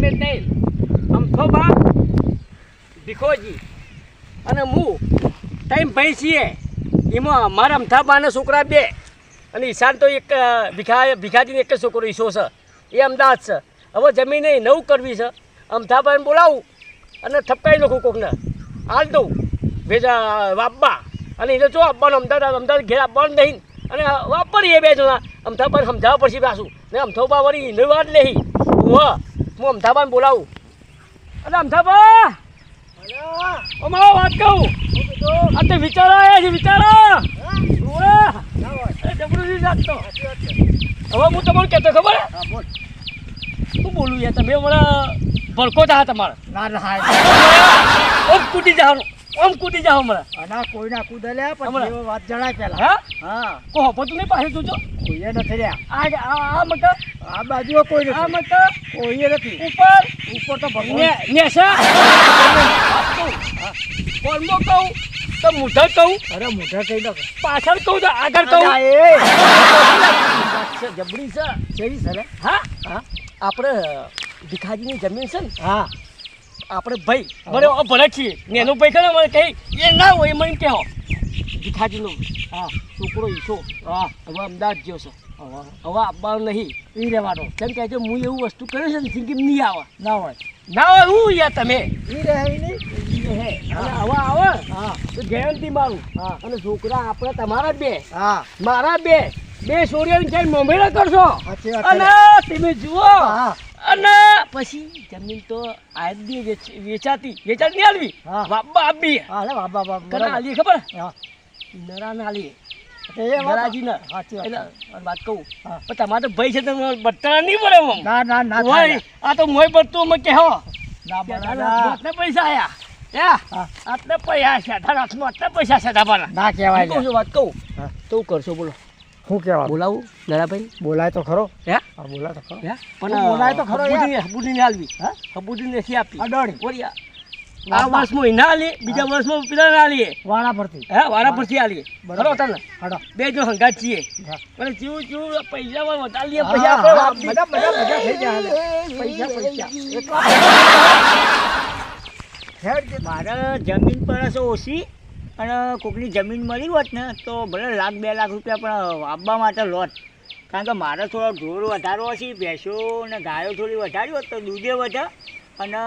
અમે અમથોબા ભીખોજી. અને હું, ટાઈમ ભાઈ છીએ. એમાં મારા અમથાબાના છોકરા બે. અને ઈશાન તો એક ભીખા, ભીખાજીનો એક જ છોકરો ઈશો છે. એ અમદાવાદ છે. હવે જમીન એ નવું કરવી છે. અમથાબાને બોલાવું અને થપકાઈ લખું કોકને. હાલ દઉં ભેજા વાપબા. અને એને જો આપવાનું, અમદાવાદ અમદાવાદ ઘેર આપવાનું નહીં. અને વાપરીએ બે જણા. અમથાબાને સમજાવવા પડશે પાછું. ને અમથોબા વળી એને વાત નહીં હું હું અમથાબાને બોલાવું. અરે અમથાબા ઓ મારો વાત કહું. આ તે વિચારો આવ્યા છે વિચારો. નહીં લાગતો હવે હું તમને કહેતો ખબર? શું બોલું યાર તમે? હમણાં ભડકો થા તમારે. ના ના ઓમ કૂટી જાઓ ઓમ કૂટી જાવ હમણાં. આના કોઈના કૂદે લે પણ હમણાં. વાત જણાય પેલા. હા? હા. કો હો તું નહીં પાસે જોજો. કોઈએ નથી રહ્યા. આ આ મત આ બાજુ કોઈ આ મત કોઈએ નથી. ઉપર ઉપર તો ભગવાન. ને નેસા કોલમો કહું? તો મોઢા કહું. અરે મોઢા કહી દો. પાછળ કહું તો આગળ કહું. એ. વાત છે, જબરી છે. કેવી સર હા? હા? આપણે ભીખાજીની જમીન છે ને? હા. આપણે ભાઈ મને ભલે છીએ ને એનો ભાઈ ખરે મને કહી એ ના હોય એ મને કહો. ભીખાજીનો હા છોકરો ઈશો હા. હવે અમદાવાદ ગયો છે. હવે હવે આપવાનું નહીં. એ રહેવાનો. કેમ કે હું એવું વસ્તુ કર્યું છે ને સિંગી નહીં આવે. ના હોય. ના હોય હું યા તમે. ઈ રહે હવે આવે. હા. તો ગેરંટી મારું. હા. અને છોકરા આપણે તમારા બે. હા. મારા બે. બે છોડીઓને જઈને મોમેરા કરશો. અને તમે જુઓ. હા. અને પછી જમીન તો આજની વેચાતી વેચાતી નહીં આલવી હા. આબી. આપી હા બાબા બાબા કના. આલી ખબર? નરા ના આલી નરાજી ના વાત. એટલે વાત કહું. પણ તમારે ભાઈ છે તમે બટ્ટા નહીં પડે ના ના ના ઓય, આ તો મોય પડતું અમે કહેવો ના પૈસા આયા. આટલા પૈસા છે. આટલા પૈસા છે તમારા. ના કહેવાય કહું. વાત કહું. તો કરશો બોલો. શું કેવા બોલાવું? નરાભાઈ બોલાય તો ખરો. હે? હા બોલાય તો ખરો. હે? પણ બોલાય તો ખરો યાર. હબુડીને હાલવી. હા? હબુડીને નથી આપી. અડાણી. કોરિયા આ. વર્ષમાં એના આલીએ બીજા વર્ષમાં પેલા ના આલીએ વાળા પરથી. હે વાળા પરથી આલીએ બરાબર. તને. હડો બે જો હંગાત છીએ. પણ જીવ ચીવું પૈસા માં વધારે લઈએ પૈસા આપણે બધા બધા બધા થઈ જાય પૈસા પૈસા. હેડ મારે જમીન પર હશે ઓછી. અને કોકની જમીન મળી હોત ને, તો ભલે લાખ બે લાખ રૂપિયા પણ આપવા માટે લોટ કારણ કે મારે થોડો ઢોર વધારો છે, ભેંસો ને ગાયો થોડી વધારી હોત તો દૂધે વધે અને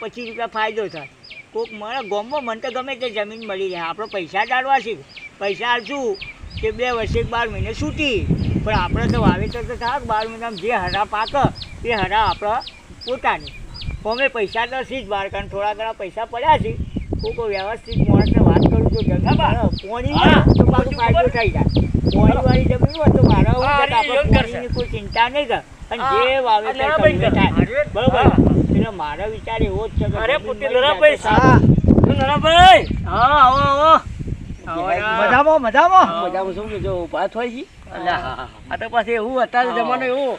પચીસ રૂપિયા ફાયદો થાય. કોક મળે ગોમમાં મને તો ગમે તે જમીન મળી જાય આપણે પૈસા ડાળવા છે. પૈસા આપશું કે બે વર્ષે બાર મહિને છૂટી. પણ આપણે તો વાવેતર તો થાય બાર મહિનામાં જે હરા પાક, એ હરા આપણા પોતાની. અમે પૈસા તો છે જ બહાર કારણ થોડા ઘણા પૈસા પડ્યા છે. કોઈ વ્યવસ્થિત માણસને વાત કરું તો જગા પોણી તો પાછું ફાયદો થઈ જાય. પોણી વાળી જમીન હોય તો મારા કોઈ ચિંતા નહીં કર. અને જે એ થાય. બરોબર? એટલે મારો વિચાર એવો જ છે કે અરે જાય નરાભાઈ હા. નરાભાઈ હા આવો આવો. આવો મજામાં મજામાં? મજામાં શું કે જો ઊભા. આ તો પાછી એવું અત્યારે જમાનો એવું.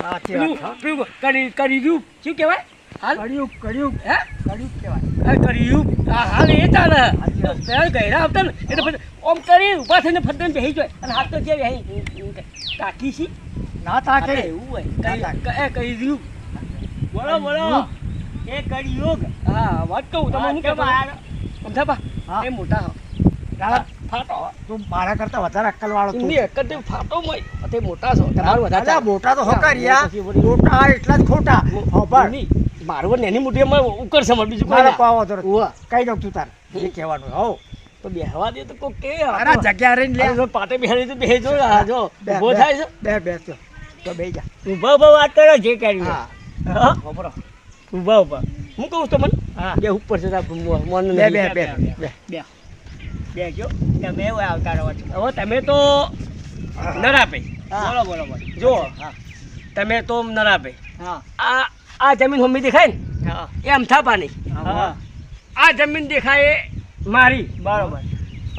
કરી કરી શું કહેવાય? હાલ? કર્યું કર્યું હે? કર્યું કહેવાય. આ કરી રહ્યું હા હાલ એ ચાલે. સાચી વાત. આવતા ને એટલે પછી ઓમ કરી ઊભા થઈને ફટને બેસી જાય. અને હાથ તો જે બેસી કાકી ના તાકે એવું હોય. ના કરી- તાકે. એ કરી રહ્યું? બોલો બોલો. એ કરી હા વાત કહું તમે શું વાત મારા- સમજાપા એ મોટા હો. ફાટો તું મારા કરતા વધારે અક્કલ વાળો તું ફાટો મય તે મોટા છો. તમારું વધારે મોટા તો હા, મોટા એટલા જ ખોટા. હોભળ. નહીં, મારું નેની મોટી એમાં ઉકર સમજ બીજું મારે. પાવો તો કઈ દઉં તું તાર? જે કહેવાનું હો. તો બેહવા દે તો કો કે અરે જગ્યા રહીને લે. જો પાટે બેહાડી તો બેહજો આ જો બે, ઊભો થાય છે. બે બે તો તો બે જા. ઊભા ઊભા વાત કરો જે કર્યું હા. ખબરો. ઊભા ઊભા હું કહું છું મને હા. બે ઉપર છે તાર મન બે બે. બે બે બે. બે. જો. તમે એવું આવતા રહો. છો હવે તમે તો નરાપે બોલો બોલો બોલો. જો હા. તમે તો નરાપે હા. આ આ જમીન હમી દેખાય ને? એમ હા. આ જમીન દેખાય મારી. બરાબર.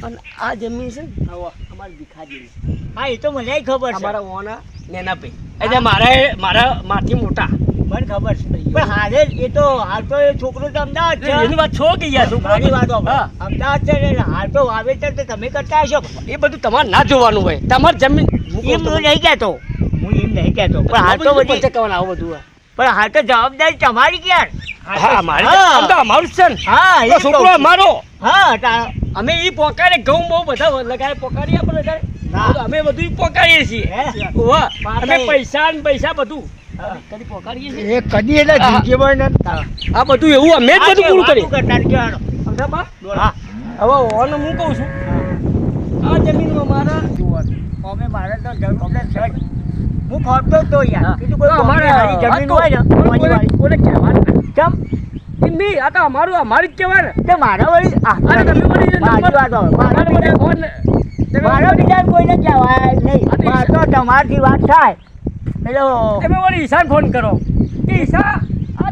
અને આ જમીન છે ને અમારી ભીખાજીની હા એ તો મને ખબર છે. મારા ઓના નેના પે. એટલે મારા મારા માથી મોટા. મને ખબર છે પણ હાલે એ તો હાલ તો એ છોકરો તો અમદાવાદ છે. એની વાત છો કે યાર મારી વાત હા. અમદાવાદ છે એટલે હાલ તો વાવેતર તો તમે કરતા હશો. એ બધું તમારે ના જોવાનું હોય. તમારી જમીન એમ હું નહીં કહેતો. હું એમ નહીં કહેતો. પણ હાલ તો બધું ચકાવવાનું આવું બધું હોય. પણ હાલ તો જવાબદારી તમારી ક્યાં હા મારે હા. આમ તો અમારું જ છે ને. હા એ છોકરો અમારો. હા અમે એ પોકારે ઘઉં બહુ બધા લગાય પોકારીએ આપણે અત્યારે અમે બધું પોકારીએ છીએ. હે? અમે પૈસા ને પૈસા બધું. કદી પોકારીએ એ કદી એટલે જિંદગીમાં આ બધું એવું અમે જ બધું પૂરું કરી? હવે ઓને હું કહું છું? આ જમીનમાં મારા અમે મારે તો જ. હું ખોટતો જ તો યાર. કીધું કોઈ અમારે હારી જમીન હોય ને કોને- અમારી વાળી. કોને કહેવાનું? કેમ ચમ આ તો અમારું અમારી જ કહેવાય ને તે મારા વાળી આ અરે તમે વળી મારી વાત હવે. મારા મારા ફોન મારો વિચાર કોઈને કહેવાય નહીં. મારે તો તમારથી વાત થાય. એટલે તમે વળી ઈશાન ફોન કરો. કે ઈશા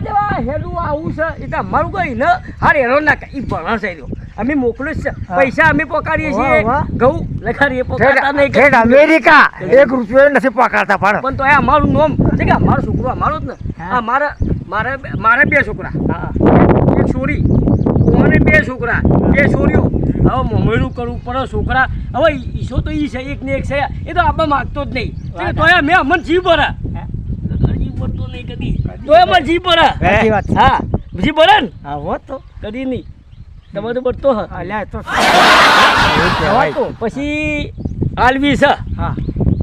જેવા હેલું આવું છે એ તો અમારું કઈ ન હારે હેલો ના ઈ ભણણ છે અમે મોકલું છે પૈસા અમે પોકારીએ છીએ ઘઉં લખાડીએ પોકારતા નહીં ઠેઠ અમેરિકા એક રૂપિયો નથી પકડતા પણ પણ તો એ અમારું નોમ છે કે અમારો છોકરો અમારો જ ને હા. મારા મારા બે- મારા બે છોકરા હા એક છોરી અને બે છોકરા બે છોરીઓ હવે મમ્મીનું કરવું પડે છોકરા હવે ઈશો તો ઈ છે એક ને એક છે એ તો આપવા માગતો જ નહીં તો મેં અમને જીવ ભરા હે? જીવ ભરતો નહીં. કદી તો એમાં જીવ ભરા સાચી વાત હા. જી ભરે ને? હા હોત તો. કદી નહીં. તમે તો ભરતો હ અલ્યા તો પછી આલવી છે. હા.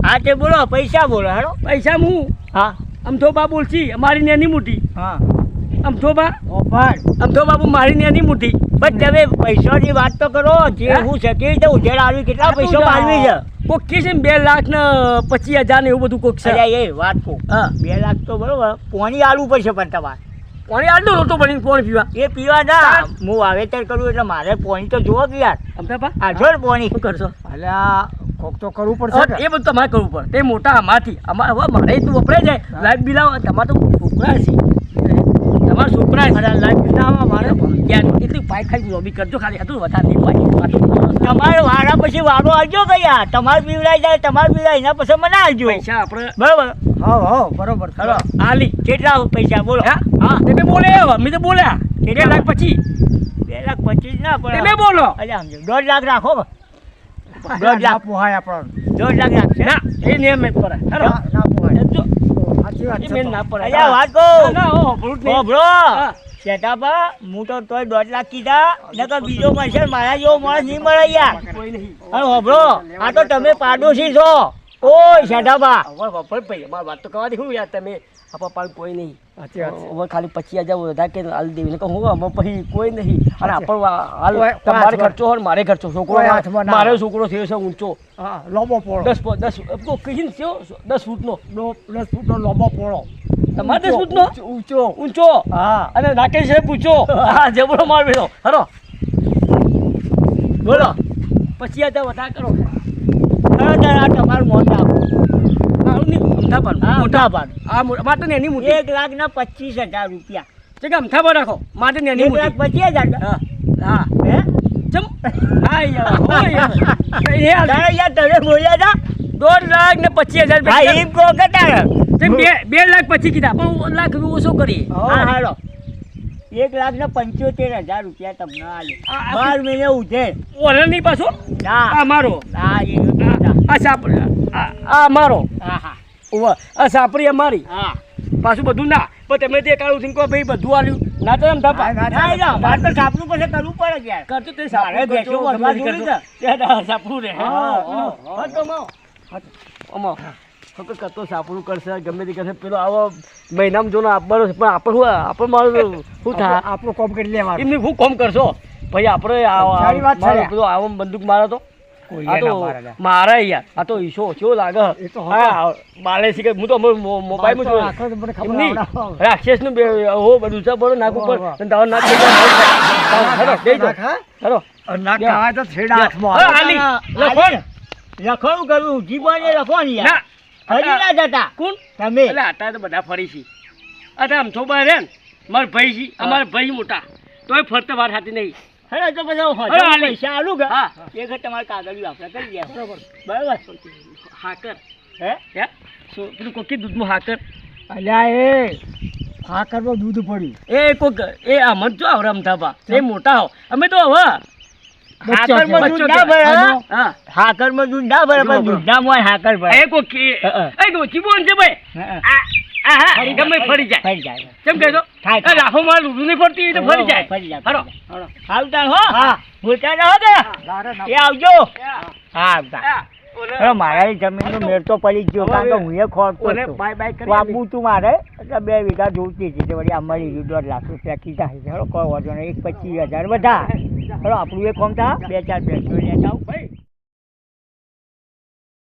હા તે બોલો પૈસા બોલો હેડો. પૈસા હું? હા. અમથોબા બોલશી અમારી નેની મોટી. હા. અમથોબા ઓ પણ અમથો બાબુ મારી નેની મોટી. પણ તમે પૈસાની વાત તો કરો જે હું? છે કેવી રીતે ઉધેડ આવી કેટલા પૈસા માલવી છે? કોક કે છે બે લાખ ને પચીસ હજાર ને એવું બધું કોક છે. એ વાત કહું. હા. બે લાખ તો બરોબર પોણી આલવું પડશે પણ તમારે. પોણી આલતો રોટો પણ પાણી પીવા. એ પીવા ના હું વાવેતર કરું એટલે મારે પોણી તો જોવો કે યાર. અમથા પા આજો ને પોણી. શું કરશો? એટલે કોક તો કરવું પડશે એ બધું તમારે કરવું પડે. તે મોટા આમાંથી. અમારે હવે મારે તો વપરાય જાય. લાઈટ બિલાવ તમારે તો છોકરા છે તમારા છોકરા છે લાઈફ ના મારે? એટલી પાઈ ખાઈ લોબી કરજો ખાલી. હતું વધારે નહીં પાઈ તમારે વાળા પછી વાળો આવજો ગયા તમારે પીવડાઈ જાય તમારે પીવડાય એના પછી મને આવજો. પૈસા આપણે બરાબર? હા હા બરોબર ખરો. આલી કેટલા પૈસા? બોલો. હા? તમે બોલે અમે તો બોલ્યા. બે લાખ પછી બે લાખ પચીસ ના તમે પણ બોલો. અલ્યા સમજો દોઢ લાખ રાખો દોઢ લાખ. પોહાય આપણો દોઢ લાખ રાખશે. ના એ નિયમ જ પડે ખરો ના ના પોહાય. જો. સાચી વાત છે તો. ના પડે અલ્યા વાત કહું. ના, ના હો ભૂલ નહીં બ્રો હા. હું તો તોય દોઢ લાખ કીધા નકર બીજો મળશે મારા જેવો માણસ નહીં મળે યાર કોઈ નહીં અરે હોભળો આ તો તમે પાડોશી છો ઓ શાઢાબા હવે વપર ભાઈ અમારી વાત તો કરવા દે હું યાર તમે? આ પપ્પા કોઈ નહીં. ખાલી પચીસ હજાર વધારે કે હાલ દેવી. કહું હું અમે પછી કોઈ નહીં. અને આપણ હાલ તમારે ખર્ચો હોય મારે ખર્ચો. છોકરો મારો છોકરો થયો છે ઊંચો. લોબો પોળો. દસ દસ કહીને થયો દસ ફૂટનો. દસ ફૂટનો લોબો પોળો. તમારે દસ ફૂટનો? ઊંચો ઊંચો. હા. અને રાકેશ સાહેબ પૂછો. હા જબરો માર બેઠો હરો. બોલો. પછી આ વધારે કરો. એક લાખ ના પચીસ હજાર રૂપિયા. અમથાપાન રાખો. માટે એક લાખ પચીસ હજાર? હા હા. હે? ચમ યાર તમે બોલ્યા હતા? દોઢ લાખ ને પચીસ હજાર રૂપિયા. બે બે લાખ પછી કીધા પણ લાખ ઓછો કરીએ? હા હાલો. એક લાખ ને પંચોતેર હજાર રૂપિયા તમને આલે. બાર મહિને ઉધે ઓલે નહીં પાછો? ના. આ મારો? ના એ આ- આ સાપરી આ આ મારો? હા હા. આ સાપરી અમારી. હા. પાછું બધું ના. પણ તમે તે કાળું થઈને કહો ભાઈ બધું આવ્યું ના તો એમ થાય મારે તો સાપનું પછી કરવું પડે યાર કરતો તે સાપરું બેસો સાપરું રહે. હા, હા, તો અમાવો. તો અમાવો. ફક્ત કરશે ગમે તે કરશે. પેલો આવો મહિનામાં જોનો આપવાનો પણ આપણે શું આપણે મારું શું થાય આપણું કોમ કરી લેવા એમની શું કોમ કરશો? ભાઈ આપણે પેલો આવો બંદૂક મારો તો. મારે યાર. આ ઈશો કેવો લાગે. હા મોબાઈલમાં જોયું. રાક્ષસનું હો બધું છે બરો નાક ઉપર. તારો નાક હેલો દઈ દો. હેલો. તો છેડા. લખો. જીવવાને લખો યાર. હજી ના જતા. કોણ? તમે. એટલે આટા તો બધા ફરી છે. અરે આમ થોબા રે ને મારા ભાઈ છે અમારા ભાઈ મોટા. તોય ફરતે વાર ખાતી નહીં. તો. પૈસા આલું હા. એ તમારે કરી ગયા. બરોબર. બરાબર? હાકર. હે? હે? શું પેલું કોકી હાકર. અલ્યા એ. હાકરમાં દૂધ પડ્યું. એ કોક એ આમ જ જો આવરે અમથાપા એ મોટા હો. અમે તો હવે હાકરમાં દૂધ ના ભરે હા? હા. હાકરમાં દૂધ ના ભરે પણ બરોબર. દૂધનામાં હાકર ભરે. એ કોકી હા, હા. એ કોકી બોલ છે ભાઈ. આ હા હા ગમે ફરી જાય. ફરી જાય. કેમ કહેતો થાય, એ થાય. લૂડું નહીં પડતી તો ફરી જાય. ફરી જાય હાલો. હાલો હો. હા. ભૂલતા ના. હો. કે એ આવજો. હા. આવતા. અરે મારા નું મેળ તો પડી જ ગયો કારણ કે હું એ ખોરતો બાબુ તું મારે એટલે બે વીઘા જોતી હતી. વળી આ મળી ગયું દોઢ લાખ રૂપિયા કીધા છે ચલો કોઈ વાંધો નહીં એક પચીસ હજાર બધા ચલો આપણું એક કોમ થા બે ચાર બેસો લેતા ભાઈ